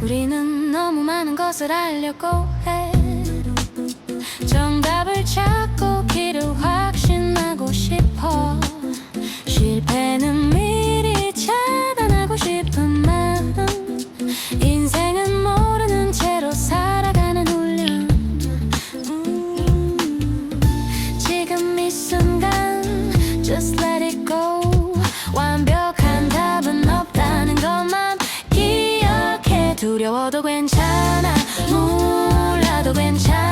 우리는 너무 많은 것을 알려고 해. 정답을 찾 너도 괜찮아. 몰라도 괜찮아.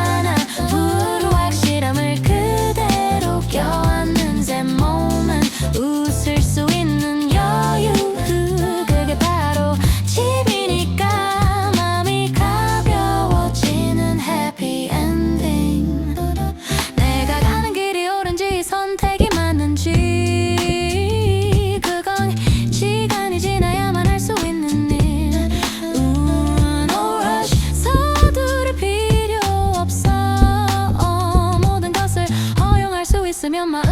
me on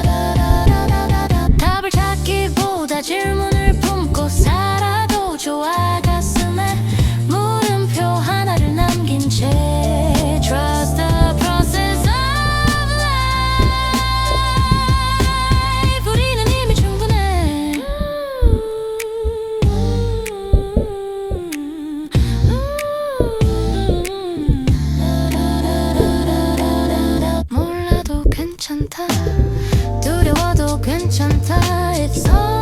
It's all